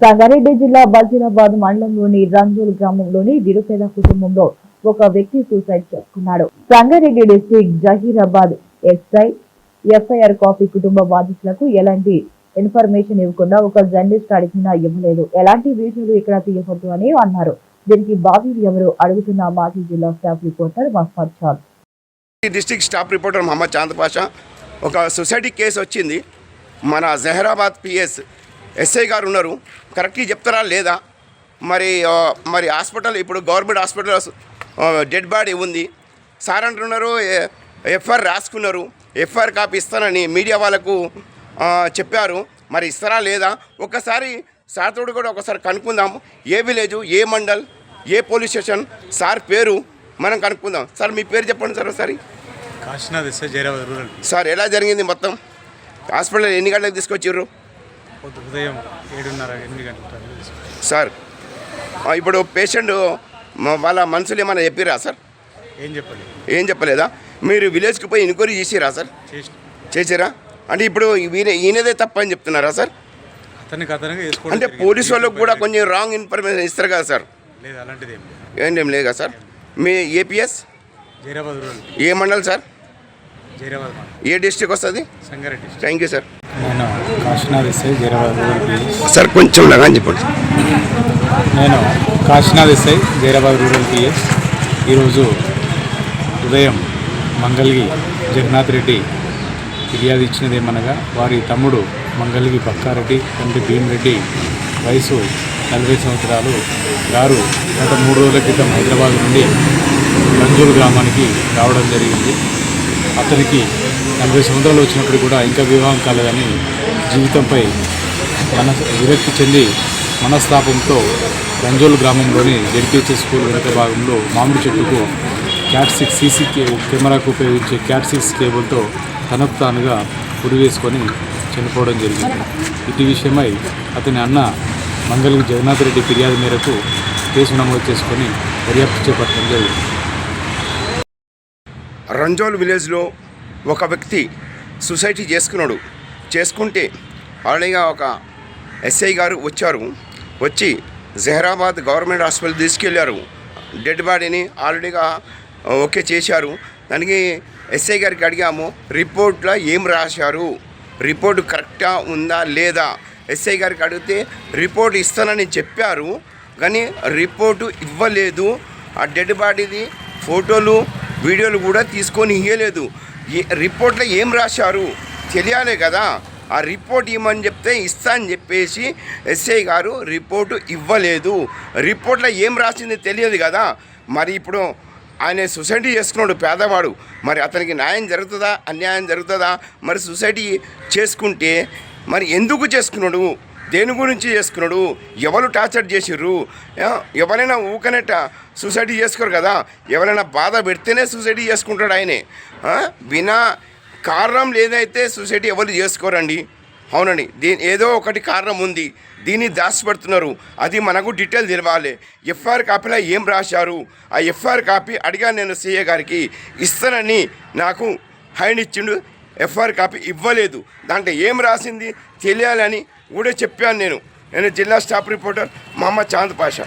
సంగారెడ్డి జిల్లా బజీరాబాద్ మండలంలోని రంజోల్ గ్రామంలోని నిరుపేద కుటుంబంలో ఒక వ్యక్తి సూసైడ్ చేసుకున్నాడు. Sangareddy district Zaheerabad SI FIR copy కుటుంబ బాధితులకు ఎలాంటి ఇన్ఫర్మేషన్ ఇవ్వకుండా ఒక జర్నలిస్ట్ అడిగినా ఇవ్వలేదు. ఎలాంటి వీడియోలు ఇక్కడ తీయవద్దు అని అన్నారు. దీనికి బాధితులు ఎవరు అడుగుతున్న మాజీ జిల్లా staff reporter Mohammed Chand district staff reporter Mohammed Chand Pasha ఒక సొసైటీ కేసు వచ్చింది. మన జహరాబాద్ పిఎస్ ఎస్ఐ గారు ఉన్నారు. కరెక్ట్గా చెప్తారా లేదా? మరి మరి హాస్పిటల్ ఇప్పుడు గవర్నమెంట్ హాస్పిటల్ డెడ్ బాడీ ఉంది. సార్ అంటున్నారు ఎఫ్ఐఆర్ రాసుకున్నారు. ఎఫ్ఐఆర్ కాపీ ఇస్తానని మీడియా వాళ్ళకు చెప్పారు. మరి ఇస్తారా లేదా? ఒక్కసారి సార్ తోడు కూడా ఒకసారి కనుక్కుందాం. ఏ విలేజ్ ఏ మండల్ ఏ పోలీస్ స్టేషన్ సార్ పేరు మనం కనుక్కుందాం. సార్ మీ పేరు చెప్పండి సార్ ఒకసారి. కాశీనాథ్ సార్ ఎలా జరిగింది మొత్తం? హాస్పిటల్ ఎన్ని గంటలకు తీసుకొచ్చిర్రు? పొద్దు ఉదయం ఏడున్నర ఎనిమిది గంటల. సార్ ఇప్పుడు పేషెంట్ వాళ్ళ మనుషులు ఏమైనా చెప్పిరా సార్? ఏం చెప్పాలి ఏం చెప్పలేదా? మీరు విలేజ్కి పోయి ఎంక్వైరీ చేసిరా సార్? చేసి చేసిరా? అంటే ఇప్పుడు ఈయన ఈయనదే తప్పని చెప్తున్నారా సార్? అంటే. పోలీసు వాళ్ళకు కూడా కొంచెం రాంగ్ ఇన్ఫర్మేషన్ ఇస్తారు కదా సార్? లేదు అలాంటిది ఏం లేదు. ఏంటేం లేదు కదా సార్? మీ ఏపీఎస్ ఏ మండల్ సార్? ఏ డిస్ట్రిక్ట్ వస్తుంది? Sangareddy thank you sir sir కొంచెం లగా చెప్పండి. నేను Kashinath SI Zaheerabad rural PS ఈరోజు ఉదయం మంగళగి జగన్నాథ్ రెడ్డి ఫిర్యాదు ఇచ్చినది ఏమనగా వారి తమ్ముడు మంగళగి బక్కారెడ్డి తండ్రి భీమరెడ్డి వయసు నలభై సంవత్సరాలు గారు గత మూడు రోజుల క్రితం హైదరాబాద్ నుండి రంజూరు గ్రామానికి రావడం జరిగింది. అతనికి నలభై సంవత్సరాలు వచ్చినప్పుడు కూడా ఇంకా వివాహం కాలేదని జీవితంపై మన విరక్తి చెంది మనస్తాపంతో రంజోల్ గ్రామంలోని జెడ్పిహెచ్ఎస్ స్కూల్ వెనక భాగంలో మామిడి చెట్టుకు క్యాట్ సిక్స్ సీసీ కెమెరాకు ఉపయోగించే క్యాట్ సిక్స్ కేబుల్తో తనకు తానుగా ఉరివేసుకొని చనిపోవడం జరిగింది. ఇటు విషయమై అతని అన్న మంగళగిరి జగన్నాథ్ రెడ్డి ఫిర్యాదు మేరకు కేసు నమోదు చేసుకొని దర్యాప్తు చేపట్టడం జరిగింది. రంజోల్ విలేజ్లో ఒక వ్యక్తి సొసైటీ చేసుకున్నాడు. చేసుకుంటే ఆల్రెడీగా ఒక ఎస్ఐ గారు వచ్చారు. వచ్చి జహరాబాద్ గవర్నమెంట్ హాస్పిటల్ తీసుకెళ్ళారు. డెడ్ బాడీని ఆల్రెడీగా ఓకే చేశారు. దానికి ఎస్ఐ గారికి అడిగాము రిపోర్ట్లో ఏం రాశారు? రిపోర్ట్ కరెక్టా ఉందా లేదా? ఎస్ఐ గారికి అడిగితే రిపోర్ట్ ఇస్తానని చెప్పారు కానీ రిపోర్టు ఇవ్వలేదు. ఆ డెడ్ బాడీది ఫోటోలు వీడియోలు కూడా తీసుకొని ఇవ్వలేదు రిపోర్ట్లో ఏం రాశారు? తెలియాలి కదా. ఆ రిపోర్ట్ ఇవ్వమని చెప్తే ఇస్తా అని చెప్పేసి ఎస్ఐ గారు రిపోర్టు ఇవ్వలేదు. రిపోర్ట్లో ఏం రాసింది తెలియదు కదా. మరి ఇప్పుడు ఆయన సొసైటీ చేసుకున్నాడు పేదవాడు. మరి అతనికి న్యాయం జరుగుతుందా? అన్యాయం జరుగుతుందా? మరి సొసైటీ చేసుకుంటే మరి ఎందుకు చేసుకున్నాడు? దేని గురించి చేసుకున్నాడు? ఎవరు టార్చర్ చేసిర్రు? ఎవరైనా ఊకనేట సూసైడ్ చేసుకోరు కదా. ఎవరైనా బాధ పెడితేనే సూసైడ్ చేసుకుంటాడు ఆయనే. వినా కారణం లేదైతే సొసైటీ ఎవరు చేసుకోరండి? అవునండి. దీని ఏదో ఒకటి కారణం ఉంది. దీన్ని దాచిపెడుతున్నారు. అది మనకు డీటెయిల్ తెలవాలి. ఎఫ్ఐఆర్ కాపీలో ఏం రాశారు? ఆ ఎఫ్ఐఆర్ కాపీ అడిగాను నేను సీఏ గారికి. ఇస్తానని నాకు హైండ్ ఇచ్చిండు. ఎఫ్ఆర్ కాపీ ఇవ్వలేదు. దాంట్లో ఏం రాసింది తెలియాలని కూడా చెప్పాను నేను. నేను జిల్లా స్టాఫ్ రిపోర్టర్ మహమ్మద్ చాంద్ పాషా.